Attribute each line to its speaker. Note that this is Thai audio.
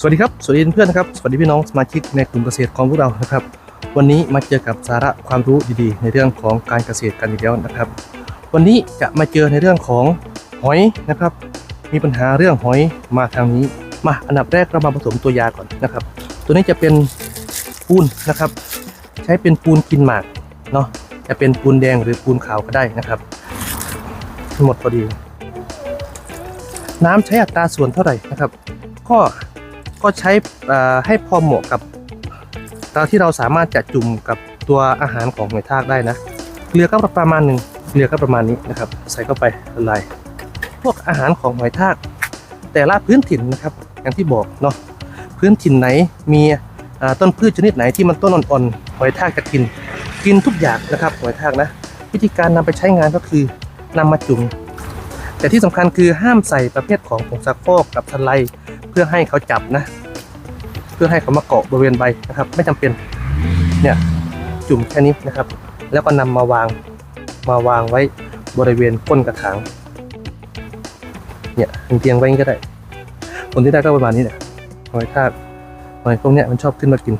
Speaker 1: สวัสดีครับ สวัสดีเพื่อนนะครับ สวัสดีพี่น้องสมาชิกในกลุ่มเกษตรของพวกเรานะครับ วันนี้มาเจอกับสาระความรู้ดีๆ ในเรื่องของการเกษตรกันอีกแล้วนะครับ วันนี้จะมาเจอในเรื่องของหอยนะครับ มีปัญหาเรื่องหอยมาทางนี้ มาอันดับแรกเรามาผสมตัวยาก่อนนะครับ ตัวนี้จะเป็นปูนนะครับ ใช้เป็นปูนกินหมากเนาะ จะเป็นปูนแดงหรือปูนขาวก็ได้นะครับหมดพอดี น้ำใช้อัตราส่วนเท่าไหร่นะครับ ก็ ก็ใช้ให้พอเหมาะกับตาที่เราสามารถจะจุ่มกับตัวอาหารของหอยทากได้นะเกลือก็ประมาณหนึ่งเกลือก็ประมาณนี้นะครับ ใส่เข้าไปละลายพวกอาหารของหอยทาก แต่ละพื้นถิ่นนะครับ อย่างที่บอกเนาะพื้นถิ่นไหนมีต้นพืชชนิดไหนที่มันต้นอ่อนๆหอยทากจะกิน กินทุกอย่างนะครับหอยทากนะ วิธีการนำไปใช้งานก็คือนำมาจุ่มแต่ที่สำคัญคือห้ามใส่ประเภทของผงซักฟอกกับสไล พื่อให้เขาจับนะ เพื่อให้เขามาเกาะบริเวณใบนะครับ ไม่จำเป็นเนี่ยจุ่มแค่นี้นะครับ แล้วก็นำมาวางมาวางไว้บริเวณก้นกระถางเนี่ยเตียงไว้ยังก็ได้ผลที่ได้ก็ประมาณนี้แหละหอยทากหอยพวกเนี้ยมันชอบขึ้นมากิน